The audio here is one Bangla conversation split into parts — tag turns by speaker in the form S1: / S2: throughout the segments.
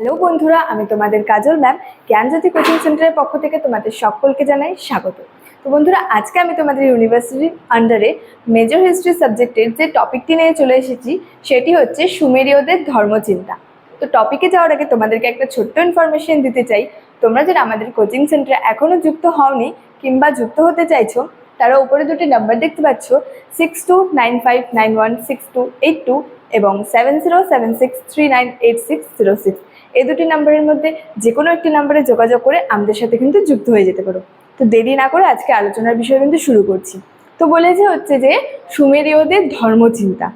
S1: হ্যালো বন্ধুরা, আমি তোমাদের কাজল ম্যাম জ্ঞানজ্যোতি কোচিং সেন্টারের পক্ষ থেকে তোমাদের সকলকে জানাই স্বাগত। তো বন্ধুরা, আজকে আমি তোমাদের ইউনিভার্সিটির আন্ডারে মেজর হিস্ট্রি সাবজেক্টের যে টপিকটি নিয়ে চলে এসেছি, সেটি হচ্ছে সুমেরীয়দের ধর্মচিন্তা। তো টপিকে যাওয়ার আগে তোমাদেরকে একটা ছোট্ট ইনফরমেশন দিতে চাই। তোমরা যারা আমাদের কোচিং সেন্টারে এখনও যুক্ত হওনি কিংবা যুক্ত হতে চাইছো, তারা উপরে দুটি নাম্বার দেখতে পাচ্ছ six two nine five nine one six two eight two এবং seven zero seven six three nine eight six zero six এই দুটি নাম্বারের মধ্যে যে কোনো একটি নাম্বারে যোগাযোগ করে আমাদের সাথে কিন্তু যুক্ত হয়ে যেতে পারো। তো দেরি না করে আজকে আলোচনার বিষয় কিন্তু শুরু করছি। তো বলেছে হচ্ছে যে, সুমেরীয়দের ধর্মচিন্তা।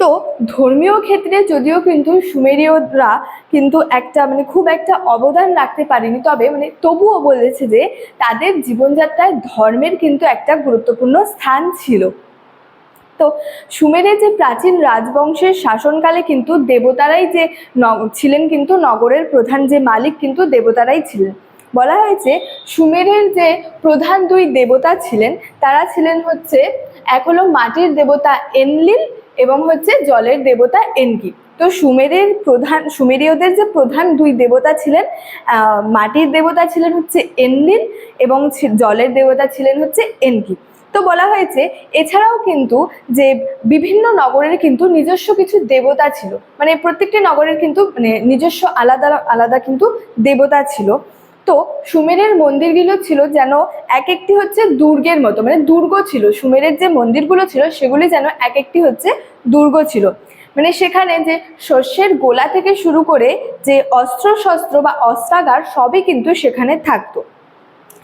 S1: তো ধর্মীয় ক্ষেত্রে যদিও কিন্তু সুমেরীয়রা কিন্তু একটা মানে খুব একটা অবদান রাখতে পারেনি, তবে মানে তবুও বলেছে যে, তাদের জীবনযাত্রায় ধর্মের কিন্তু একটা গুরুত্বপূর্ণ স্থান ছিল। তো সুমেরের যে প্রাচীন রাজবংশের শাসনকালে কিন্তু দেবতারাই যে ছিলেন কিন্তু নগরের প্রধান যে মালিক কিন্তু দেবতারাই ছিলেন। বলা হয়েছে সুমেরের যে প্রধান দুই দেবতা ছিলেন, তারা ছিলেন হচ্ছে এক হলো মাটির দেবতা এনলিল এবং হচ্ছে জলের দেবতা এনকি তো সুমেরের প্রধান, সুমেরীয়দের যে প্রধান দুই দেবতা ছিলেন মাটির দেবতা ছিলেন হচ্ছে এনলিল এবং জলের দেবতা ছিলেন হচ্ছে এনকি তো বলা হয়েছে, এছাড়াও কিন্তু যে বিভিন্ন নগরের কিন্তু নিজস্ব কিছু দেবতা ছিল। মানে প্রত্যেকটি নগরের কিন্তু মানে নিজস্ব আলাদা আলাদা কিন্তু দেবতা ছিল। তো সুমেরের মন্দিরগুলো ছিল যেন এক একটি হচ্ছে দুর্গের মতো মানে দুর্গ ছিল। সুমেরের যে মন্দিরগুলো ছিল সেগুলি যেন এক একটি হচ্ছে দুর্গ ছিল। মানে সেখানে যে শস্যের গোলা থেকে শুরু করে যে অস্ত্র শস্ত্র বা অস্ত্রাগার সবই কিন্তু সেখানে থাকতো।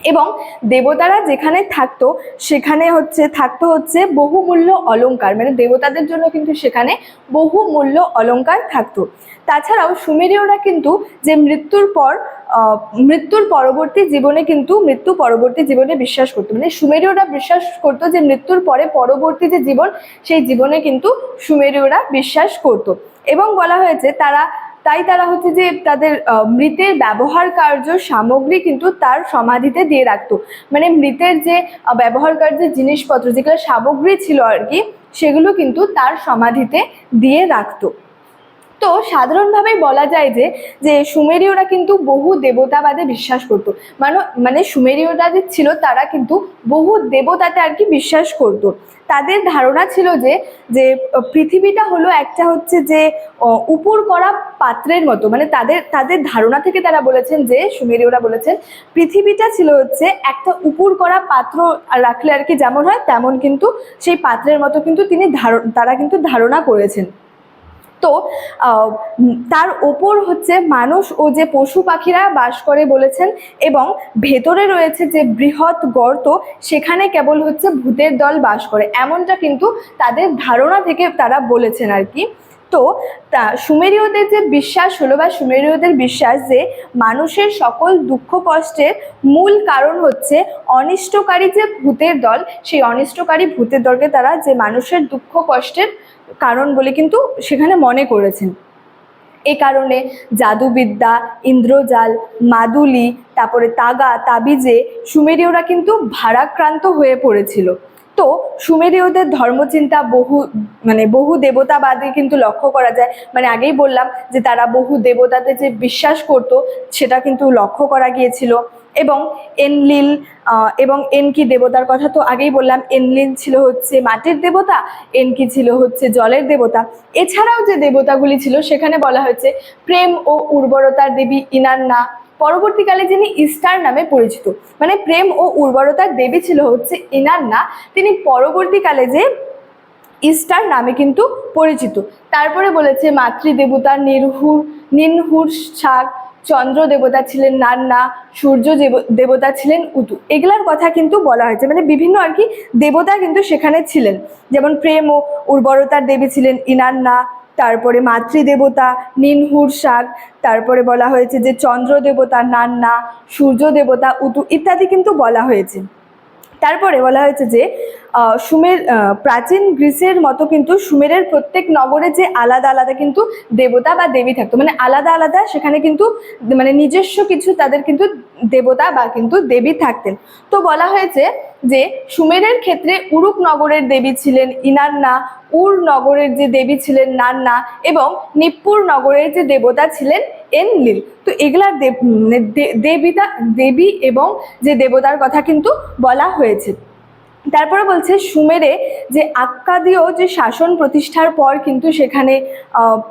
S1: এবং দেবতারা যেখানে থাকতো, সেখানে হচ্ছে, থাকতো হচ্ছে বহুমূল্য অলঙ্কার মানে দেবতাদের জন্য কিন্তু সেখানে বহুমূল্য অলঙ্কার থাকতো। তাছাড়াও সুমেরীয়রা কিন্তু যে মৃত্যুর পর মৃত্যুর পরবর্তী জীবনে কিন্তু মৃত্যু পরবর্তী জীবনে বিশ্বাস করতো। মানে সুমেরীয়রা বিশ্বাস করতো যে মৃত্যুর পরে পরবর্তী যে জীবন, সেই জীবনে কিন্তু সুমেরীয়রা বিশ্বাস করতো। এবং বলা হয়েছে, তারা তাই তারা হচ্ছে যে তাদের মৃতের ব্যবহার কার্য সামগ্রী কিন্তু তার সমাধিতে দিয়ে রাখত। মানে মৃতের যে ব্যবহার কার্য জিনিসপত্র, যেগুলো সামগ্রী ছিল আর কি, সেগুলো কিন্তু তার সমাধিতে দিয়ে রাখতো। তো সাধারণভাবে বলা যায় যে যে সুমেরীয়রা কিন্তু বহু দেবতাবাদে বিশ্বাস করতো। মানে মানে সুমেরীয়রা যে ছিল তারা কিন্তু বহু দেবতাতে আর কি বিশ্বাস করতো। তাদের ধারণা ছিল যে যে পৃথিবীটা হলো একটা হচ্ছে যে উপর করা পাত্রের মতো। মানে তাদের তাদের ধারণা থেকে তারা বলেছেন যে, সুমেরীয়রা বলেছেন, পৃথিবীটা ছিল হচ্ছে একটা উপর করা পাত্র রাখলে আর কি যেমন হয়, তেমন কিন্তু সেই পাত্রের মতো কিন্তু তিনি ধারণ, তারা কিন্তু ধারণা করেছেন। তো তার ওপর হচ্ছে মানুষ ও যে পশু পাখিরা বাস করে বলেছেন এবং ভেতরে রয়েছে যে বৃহৎ গর্ত, সেখানে কেবল হচ্ছে ভূতের দল বাস করে। এমনটা কিন্তু তাদের ধারণা থেকে তারা বলেছেন আর কি। তো, তা, সুমেরীয়দের যে বিশ্বাস হলো বা সুমেরীয়দের বিশ্বাস যে মানুষের সকল দুঃখ কষ্টের মূল কারণ হচ্ছে অনিষ্টকারী যে ভূতের দল, সেই অনিষ্টকারী ভূতের দলকে তারা যে মানুষের দুঃখ কষ্টের কারণ বলে কিন্তু সেখানে মনে করেছেন। এ কারণে জাদুবিদ্যা, ইন্দ্রজাল, মাদুলি, তারপরে তাগা, তাবিজে সুমেরীয়রা কিন্তু ভারাক্রান্ত হয়ে পড়েছিল। তো সুমেরীয়দের ধর্মচিন্তা বহু মানে বহু দেবতাবাদে কিন্তু লক্ষ্য করা যায়। মানে আগেই বললাম যে তারা বহু দেবতাতে যে বিশ্বাস করত, সেটা কিন্তু লক্ষ্য করা গিয়েছিল। এবং এনলিল এবং এনকি দেবতার কথা তো আগেই বললাম, এনলিল ছিল হচ্ছে মাটির দেবতা এনকি ছিল হচ্ছে জলের দেবতা। এছাড়াও যে দেবতাগুলি ছিল, সেখানে বলা হয়েছে প্রেম ও উর্বরতার দেবী ইনান্না, পরবর্তীকালে যিনি ইস্টার নামে পরিচিত। মানে প্রেম ও উর্বরতার দেবী ছিল হচ্ছে ইনান্না, তিনি পরবর্তীকালে যে ইস্টার নামে কিন্তু পরিচিত। তারপরে বলেছে মাতৃদেবতা নির্হুর, নিনহুর শাক চন্দ্র দেবতা ছিলেন, নান্না, সূর্য দেব- দেবতা ছিলেন উতু এগুলার কথা কিন্তু বলা হয়েছে। মানে বিভিন্ন আর কি দেবতা কিন্তু সেখানে ছিলেন। যেমন প্রেম ও উর্বরতার দেবী ছিলেন ইনান্না, তারপরে মাতৃদেবতা, নিনহুর শাক, তারপরে বলা হয়েছে যে চন্দ্র দেবতা, নান্না, সূর্য দেবতা উতু ইত্যাদি কিন্তু বলা হয়েছে। তারপরে বলা হয়েছে যে সুমের প্রাচীন গ্রিসের মতো কিন্তু সুমেরের প্রত্যেক নগরে যে আলাদা আলাদা কিন্তু দেবতা বা দেবী থাকতো মানে আলাদা আলাদা সেখানে কিন্তু মানে নিজস্ব কিছু তাদের কিন্তু দেবতা বা কিন্তু দেবী থাকতেন। তো বলা হয়েছে যে, সুমেরের ক্ষেত্রে উরুক নগরের দেবী ছিলেন ইনান্না উর নগরের যে দেবী ছিলেন নান্না এবং নিপ্পুর নগরের যে দেবতা ছিলেন এনলিল। তো এগুলা দেবিতা দেবী এবং যে দেবতার কথা কিন্তু বলা হয়েছে। তারপরে বলছে সুমেরে যে আক্কাদীয় যে শাসন প্রতিষ্ঠার পর কিন্তু সেখানে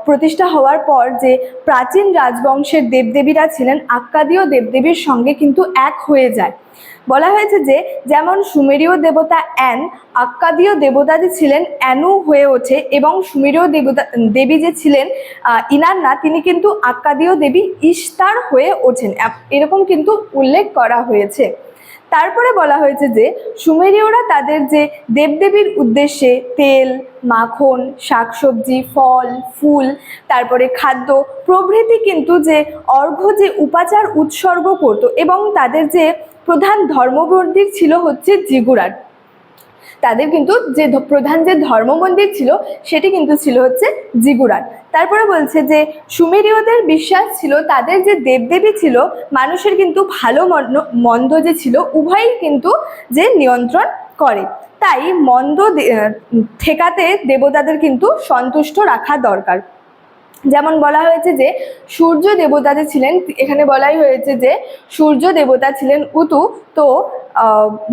S1: প্রতিষ্ঠা হওয়ার পর যে প্রাচীন রাজবংশের দেবদেবীরা ছিলেন আক্কাদীয় দেবদেবীর সঙ্গে কিন্তু এক হয়ে যায়। বলা হয়েছে যে যেমন সুমেরীয় দেবতা অ্যান আক্কাদীয় দেবতা যে ছিলেন অ্যানু হয়ে ওঠে এবং সুমেরীয় দেবতা দেবী যে ছিলেন ইনান্না, তিনি কিন্তু আক্কাদীয় দেবী ইস্তার হয়ে ওঠেন। এরকম কিন্তু উল্লেখ করা হয়েছে। তারপরে বলা হয়েছে যে সুমেরীয়রা তাদের যে দেবদেবীর উদ্দেশ্যে তেল, মাখন, শাকসবজি, ফল, ফুল, তারপরে খাদ্য, প্রভৃতি কিন্তু যে অর্ঘ্য, যে উপাচার, উৎসর্গ করত এবং তাদের যে প্রধান ধর্মমন্দির ছিল হচ্ছে জিগুরাট তাদের কিন্তু যে প্রধান যে ধর্ম মন্দির ছিল, সেটি কিন্তু ছিল হচ্ছে জিগুরাট তারপরে বলছে যে সুমেরীয়দের বিশ্বাস ছিল, তাদের যে দেবদেবী ছিল, মানুষের কিন্তু ভালো মন্দ- যে ছিল, উভয়ই কিন্তু যে নিয়ন্ত্রণ করে। তাই মন্দ ঠেকাতে দেবতাদের কিন্তু সন্তুষ্ট রাখা দরকার। যেমন বলা হয়েছে যে, সূর্য দেবতা যে ছিলেন, এখানে বলাই হয়েছে যে, সূর্য দেবতা ছিলেন উতু। তো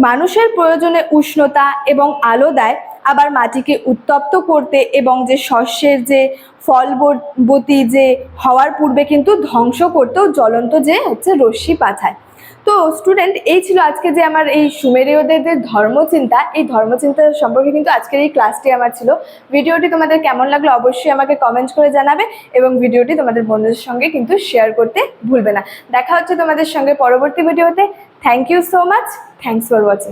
S1: মানুষের প্রয়োজনে উষ্ণতা এবং আলো দেয়, আবার মাটিকে উত্তপ্ত করতে এবং যে শস্যের যে ফলবতী যে হওয়ার পূর্বে কিন্তু ধ্বংস করতেও জ্বলন্ত যে হচ্ছে রশ্মি পাঠায় তো স্টুডেন্ট এই ছিল আজকে যে আমার এই সুমেরীয়দের যে ধর্মচিন্তা। এই ধর্মচিন্তা সম্পর্কে কিন্তু আজকের এই ক্লাসটি আমার ছিল। ভিডিওটি তোমাদের কেমন লাগল অবশ্যই আমাকে কমেন্ট করে জানাবে এবং ভিডিওটি তোমাদের বন্ধুদের সঙ্গে কিন্তু শেয়ার করতে ভুলবে না। দেখা হচ্ছে তোমাদের সঙ্গে পরবর্তী ভিডিওতে thank you so much thanks for watching